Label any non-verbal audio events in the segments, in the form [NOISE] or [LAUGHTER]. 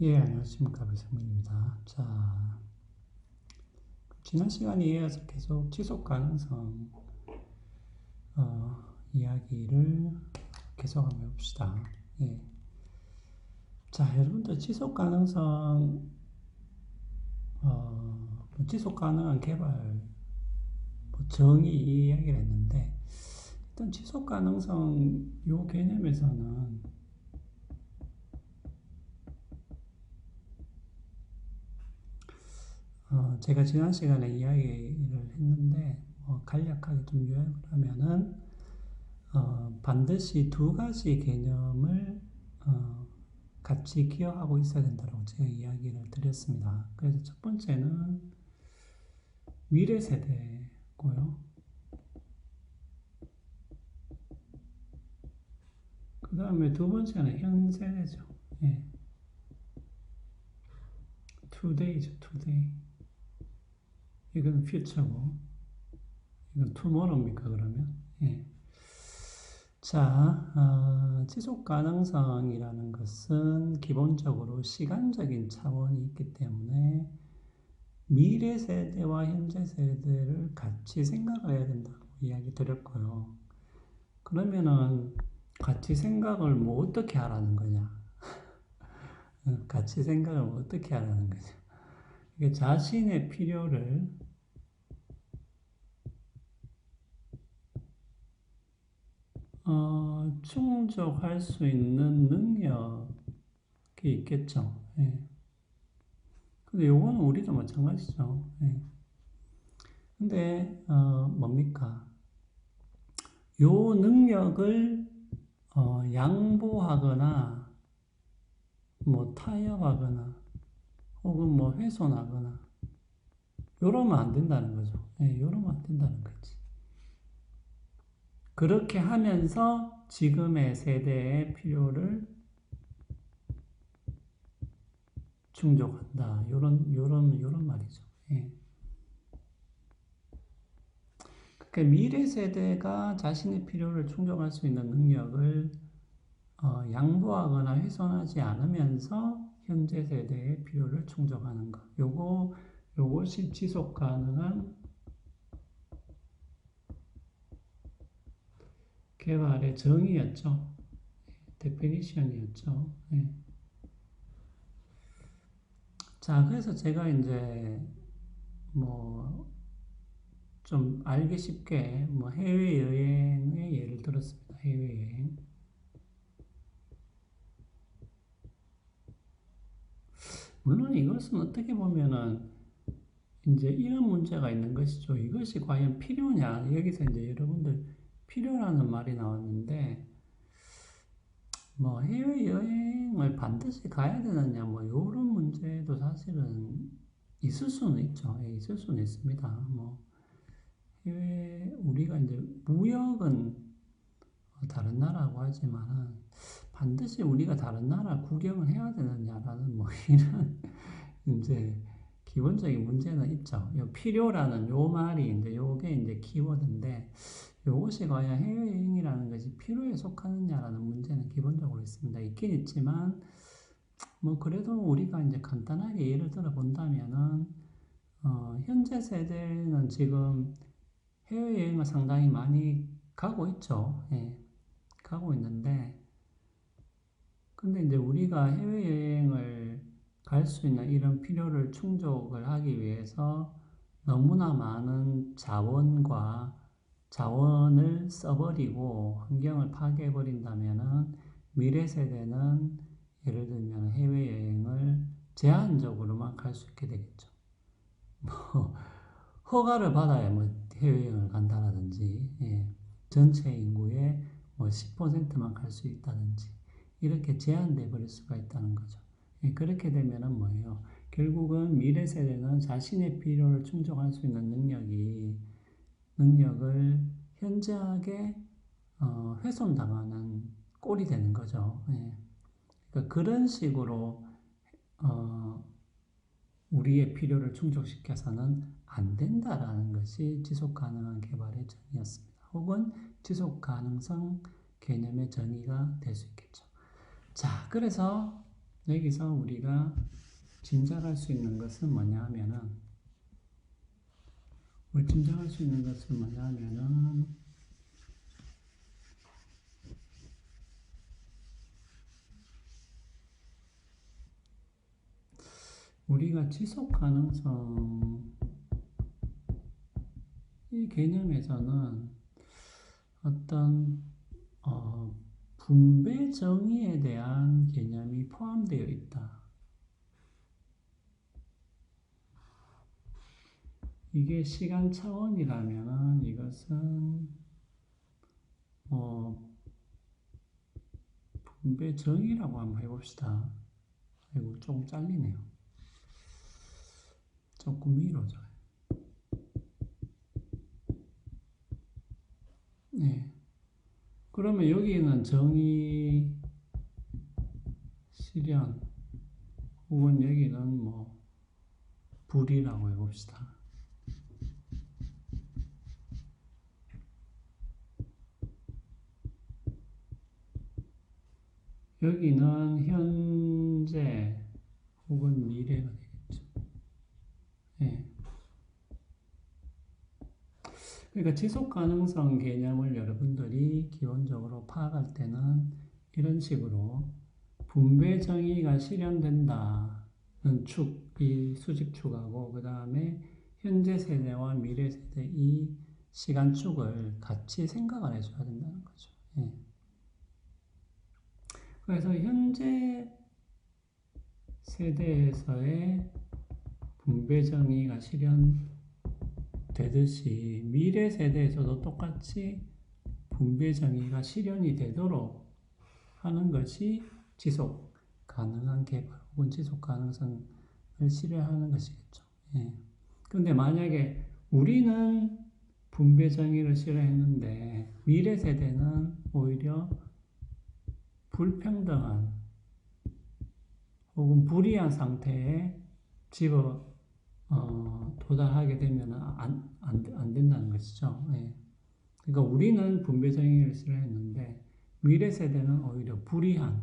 예, 안녕하십니까. 배성민입니다. 자, 지난 시간에 이어서 계속 지속 가능성, 어, 이야기를 계속 한번 해봅시다. 예. 자, 여러분들 지속 가능성, 어, 뭐 지속 가능한 개발, 뭐 정의 이 이야기를 했는데, 일단 지속 가능성 요 개념에서는 어, 제가 지난 시간에 이야기를 했는데 뭐 간략하게 좀 요약을 하면은 어, 반드시 두 가지 개념을 어, 같이 기억하고 있어야 된다고 제가 이야기를 드렸습니다. 그래서 첫 번째는 미래 세대고요. 그 다음에 두 번째는 현 세대죠. 예. today죠, today. 이 건 future고, 이건 tomorrow입니까, 그러면? 예. 자, 어, 지속 가능성이라는 것은 기본적으로 시간적인 차원이 있기 때문에 미래 세대와 현재 세대를 같이 생각해야 된다고 이야기 드렸고요. 그러면은 같이 생각을 뭐 어떻게 하라는 거냐? [LAUGHS] 같이 생각을 뭐 어떻게 하라는 거냐? 자신의 필요를 어, 충족할 수 있는 능력이 있겠죠. 예. 근데 요거는 우리도 마찬가지죠. 예. 근데, 어, 뭡니까? 요 능력을, 어, 양보하거나, 뭐, 타협하거나, 혹은 뭐, 훼손하거나, 요러면 안 된다는 거죠. 예, 요러면 안 된다는 거지. 그렇게 하면서 지금의 세대의 필요를 충족한다. 요런, 요런, 요런 말이죠. 예. 그러니까 미래 세대가 자신의 필요를 충족할 수 있는 능력을 어, 양보하거나 훼손하지 않으면서 현재 세대의 필요를 충족하는 것. 요거, 요것이 지속 가능한 개발의 정의였죠. 데피니션이었죠. 네. 자, 그래서 제가 이제 뭐 좀 알기 쉽게 뭐 해외 여행의 예를 들었습니다. 해외 여행. 물론 이것은 어떻게 보면은 이제 이런 문제가 있는 것이죠. 이것이 과연 필요냐? 여기서 이제 여러분들 필요라는 말이 나왔는데, 뭐 해외여행을 반드시 가야 되느냐, 뭐 이런 문제도 사실은 있을 수는 있죠. 예, 있을 수는 있습니다. 뭐 해외 우리가 이제 무역은 다른 나라고 하지만 반드시 우리가 다른 나라 구경을 해야 되느냐라는 뭐 [LAUGHS] 이런 이제 기본적인 문제는 있죠. 필요라는 요 말이 이제 요게 이제 키워드인데 요것이 과연 해외여행이라는 것이 필요에 속하느냐라는 문제는 기본적으로 있습니다. 있긴 있지만, 뭐, 그래도 우리가 이제 간단하게 예를 들어 본다면은, 어, 현재 세대는 지금 해외여행을 상당히 많이 가고 있죠. 예, 가고 있는데, 근데 이제 우리가 해외여행을 갈 수 있는 이런 필요를 충족을 하기 위해서 너무나 많은 자원과 자원을 써버리고 환경을 파괴해버린다면은 미래 세대는 예를 들면 해외여행을 제한적으로만 갈 수 있게 되겠죠. [LAUGHS] 뭐, 허가를 받아야 뭐 해외여행을 간다라든지, 예, 전체 인구의 뭐 10%만 갈 수 있다든지, 이렇게 제한돼 버릴 수가 있다는 거죠. 예, 그렇게 되면은 뭐예요? 결국은 미래 세대는 자신의 필요를 충족할 수 있는 능력이 능력을 현저하게 어, 훼손당하는 꼴이 되는 거죠. 예. 그러니까 그런 식으로 어, 우리의 필요를 충족시켜서는 안 된다라는 것이 지속 가능한 개발의 정의였습니다. 혹은 지속 가능성 개념의 정의가 될 수 있겠죠. 자, 그래서 여기서 우리가 짐작할 수 있는 것은 뭐냐 하면은 우리 짐작할 수 있는 뭐냐 하면은 우리가 지속 가능성 이 개념에서는 어떤 어, 분배 정의에 대한 개념이 포함되어 있다. 이게 시간 차원이라면은 이것은 뭐 분배 정의라고 한번 해봅시다. 아이고 조금 잘리네요. 조금 위로 져. 네. 그러면 여기는 정의 실현 혹은 여기는 뭐 불이라고 해봅시다. 여기는 현재 혹은 미래가 되겠죠. 네. 그러니까 지속 가능성 개념을 여러분들이 기본적으로 파악할 때는 이런 식으로 분배 정의가 실현된다는 축 이 수직축하고 그 다음에 현재 세대와 미래 세대 이 시간축을 같이 생각을 해줘야 된다는 거죠. 예. 그래서 현재 세대에서의 분배 정의가 실현되듯이 미래 세대에서도 똑같이 분배 정의가 실현이 되도록 하는 것이 지속 가능한 개발 혹은 지속 가능성을 실현하는 것이겠죠. 예. 그런데 만약에 우리는 분배 정의를 실현했는데 미래 세대는 오히려 불평등한 혹은 불이한 상태에 집어 어, 도달하게 되면 안, 안, 안 된다는 것이죠. 예. 그러니까 우리는 분배정의를 실현했는데 미래 세대는 오히려 불이한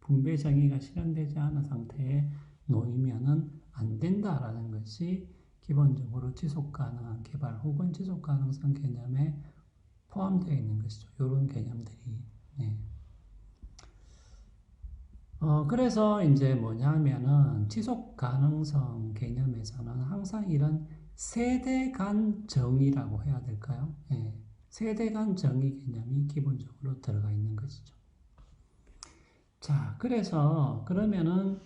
분배정의가 실현되지 않은 상태에 놓이면은 안 된다라는 것이 기본적으로 지속 가능한 개발 혹은 지속 가능성 개념에 포함되어 있는 것이죠. 이런 개념들이. 네. 어, 그래서 이제 뭐냐면은 지속 가능성 개념에서는 항상 이런 세대 간 정의라고 해야 될까요? 예, 세대 간 정의 개념이 기본적으로 들어가 있는 것이죠. 자, 그래서 그러면은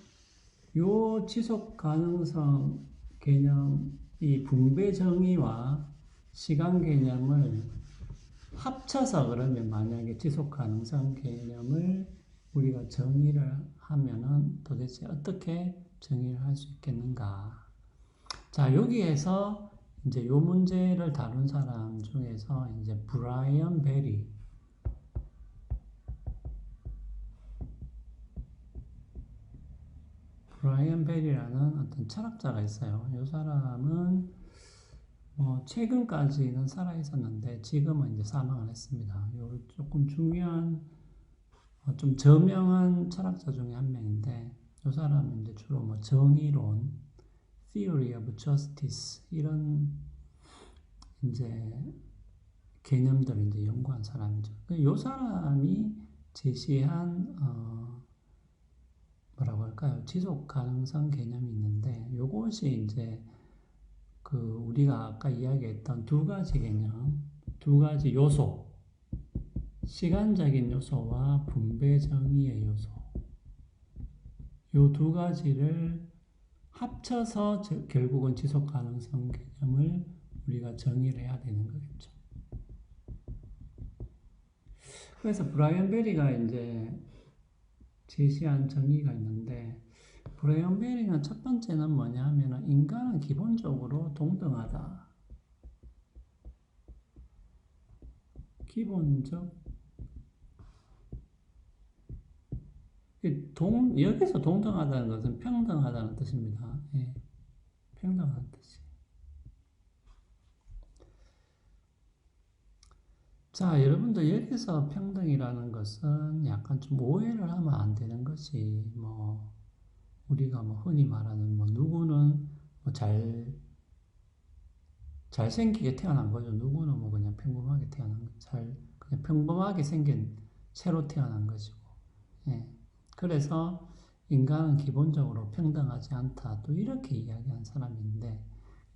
요 지속 가능성 개념, 이 분배 정의와 시간 개념을 합쳐서 그러면 만약에 지속 가능성 개념을 우리가 정의를 하면은 도대체 어떻게 정의를 할 수 있겠는가? 자, 여기에서 이제 요 문제를 다룬 사람 중에서 이제 브라이언 베리 브라이언 베리라는 어떤 철학자가 있어요. 이 사람은 뭐 최근까지는 살아 있었는데 지금은 이제 사망을 했습니다. 요 조금 중요한 어, 좀 저명한 철학자 중에 한 명인데 이 사람은 이제 주로 뭐 정의론, theory of justice 이런 이제 개념들을 이제 연구한 사람이죠. 이그 사람이 제시한 어 뭐라고 할까요? 지속 가능성 개념이 있는데 요것이 이제 그 우리가 아까 이야기했던 두 가지 개념, 두 가지 요소 시간적인 요소와 분배 정의의 요소. 요 두 가지를 합쳐서 결국은 지속 가능성 개념을 우리가 정의를 해야 되는 거겠죠. 그래서 브라이언 베리가 이제 제시한 정의가 있는데 브라이언 베리는 첫 번째는 뭐냐 하면 인간은 기본적으로 동등하다. 기본적 동, 여기서 동등하다는 것은 평등하다는 뜻입니다. 예, 평등하다는 뜻이. 자, 여러분들 여기서 평등이라는 것은 약간 좀 오해를 하면 안 되는 것이 뭐 우리가 뭐 흔히 말하는 뭐 누구는 뭐 잘 잘생기게 태어난 거죠. 누구는 뭐 그냥 평범하게 태어난 거, 잘 그냥 평범하게 생긴 새로 태어난 것이고. 예. 그래서 인간은 기본적으로 평등하지 않다. 또 이렇게 이야기한 사람이 있는데,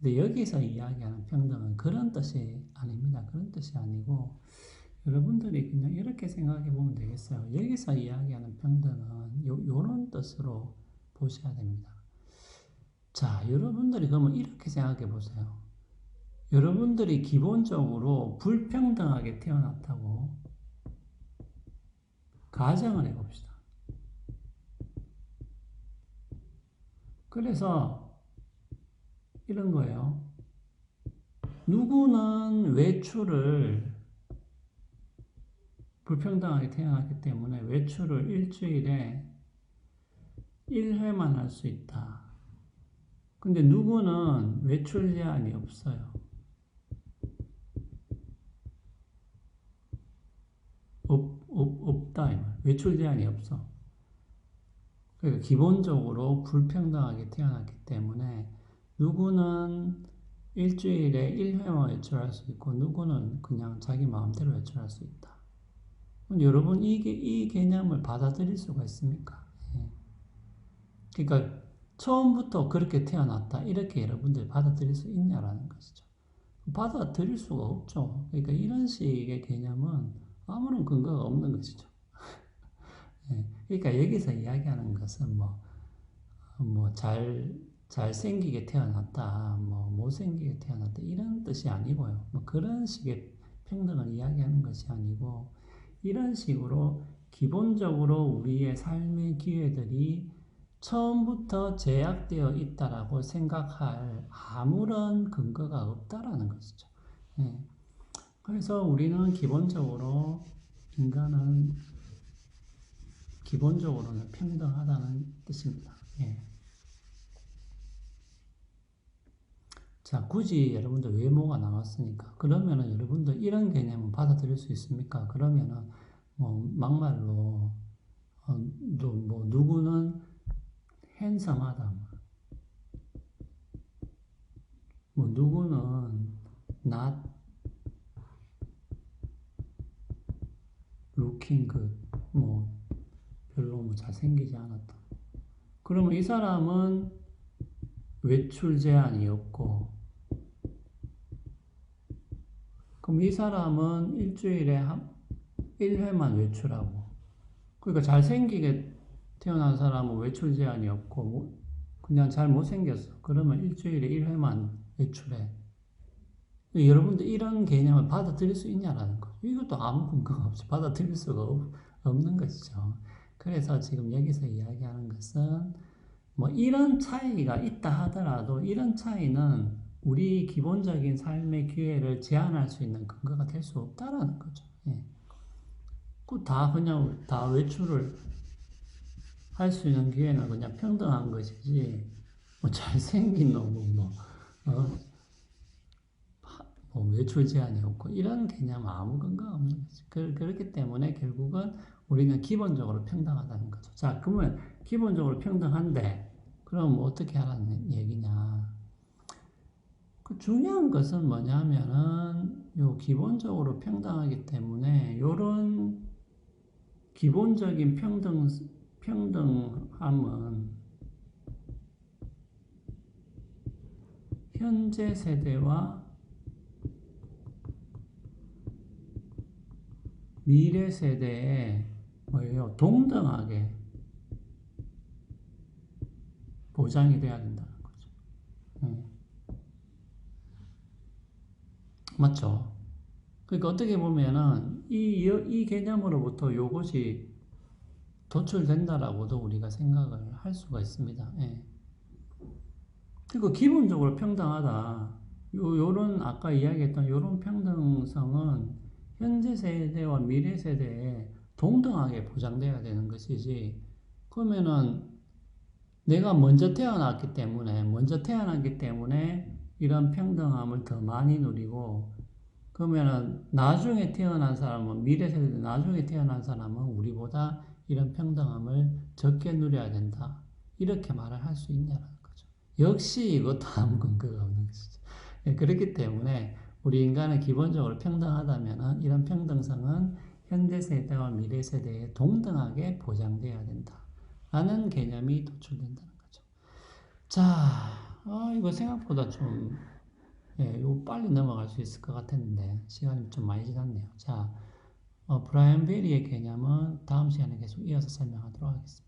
근데 여기서 이야기하는 평등은 그런 뜻이 아닙니다. 그런 뜻이 아니고, 여러분들이 그냥 이렇게 생각해 보면 되겠어요. 여기서 이야기하는 평등은 요, 요런 뜻으로 보셔야 됩니다. 자, 여러분들이 그러면 이렇게 생각해 보세요. 여러분들이 기본적으로 불평등하게 태어났다고 가정을 해봅시다. 그래서 이런 거예요. 누구는 외출을 불평등하게 태어났기 때문에 외출을 일주일에 1회만 할 수 있다. 근데 누구는 외출 제한이 없어요. 없, 없, 없다. 외출 제한이 없어. 그러니까 기본적으로 불평등하게 태어났기 때문에 누구는 일주일에 1회만 외출할 수 있고 누구는 그냥 자기 마음대로 외출할 수 있다. 여러분 이, 이 개념을 받아들일 수가 있습니까? 예. 그러니까 처음부터 그렇게 태어났다 이렇게 여러분들 받아들일 수 있냐라는 것이죠. 받아들일 수가 없죠. 그러니까 이런 식의 개념은 아무런 근거가 없는 것이죠. [LAUGHS] 예. 그러니까 여기서 이야기하는 것은 뭐, 뭐, 잘, 잘생기게 태어났다, 뭐, 못생기게 태어났다, 이런 뜻이 아니고요. 뭐, 그런 식의 평등을 이야기하는 것이 아니고, 이런 식으로 기본적으로 우리의 삶의 기회들이 처음부터 제약되어 있다라고 생각할 아무런 근거가 없다라는 것이죠. 예. 그래서 우리는 기본적으로 인간은 기본적으로는 평등하다는 뜻입니다. 예. 자, 굳이 여러분들 외모가 나왔으니까 그러면은 여러분들 이런 개념은 받아들일 수 있습니까? 그러면은 뭐 막말로 어, 뭐 누구는 핸섬하다. 뭐 누구는 not looking good. 뭐 별로 뭐 잘생기지 않았다. 그러면 이 사람은 외출 제한이 없고 그럼 이 사람은 일주일에 한 1회만 외출하고 그러니까 잘생기게 태어난 사람은 외출 제한이 없고 뭐 그냥 잘 못생겼어. 그러면 일주일에 1회만 외출해. 여러분들 이런 개념을 받아들일 수 있냐라는 거. 이것도 아무 근거가 없이 받아들일 수가 없, 없는 것이죠. 그래서 지금 여기서 이야기하는 것은 뭐 이런 차이가 있다 하더라도 이런 차이는 우리 기본적인 삶의 기회를 제한할 수 있는 근거가 될 수 없다라는 거죠. 예. 다 그냥 다 외출을 할 수 있는 기회는 그냥 평등한 것이지 뭐 잘생긴 놈은 뭐, 어, 뭐 외출 제한이 없고 이런 개념 아무 근거가 없는 거죠. 그, 그렇기 때문에 결국은 우리는 기본적으로 평등하다는 거죠. 자, 그러면 기본적으로 평등한데 그럼 어떻게 하라는 얘기냐? 그 중요한 것은 뭐냐면은 요 기본적으로 평등하기 때문에 요런 기본적인 평등 평등함은 현재 세대와 미래 세대에 뭐예요? 동등하게 보장이 돼야 된다는 거죠. 네. 맞죠? 그러니까 어떻게 보면은 이, 이 개념으로부터 요것이 도출된다라고도 우리가 생각을 할 수가 있습니다. 예. 그리고 기본적으로 평등하다. 요, 요런, 아까 이야기했던 요런 평등성은 현재 세대와 미래 세대에 동등하게 보장돼야 되는 것이지, 그러면은 내가 먼저 태어났기 때문에, 먼저 태어났기 때문에 이런 평등함을 더 많이 누리고, 그러면은 나중에 태어난 사람은, 미래 세대 나중에 태어난 사람은 우리보다 이런 평등함을 적게 누려야 된다. 이렇게 말을 할 수 있냐는 거죠. 역시 이것도 아무 근거가 없는 것이죠. 예, 그렇기 때문에 우리 인간은 기본적으로 평등하다면 이런 평등성은 현대 세대와 미래 세대에 동등하게 보장돼야 된다. 라는 개념이 도출된다는 거죠. 자, 어, 이거 생각보다 좀, 예, 이거 빨리 넘어갈 수 있을 것 같았는데, 시간이 좀 많이 지났네요. 자, 어, 브라이언 베리의 개념은 다음 시간에 계속 이어서 설명하도록 하겠습니다.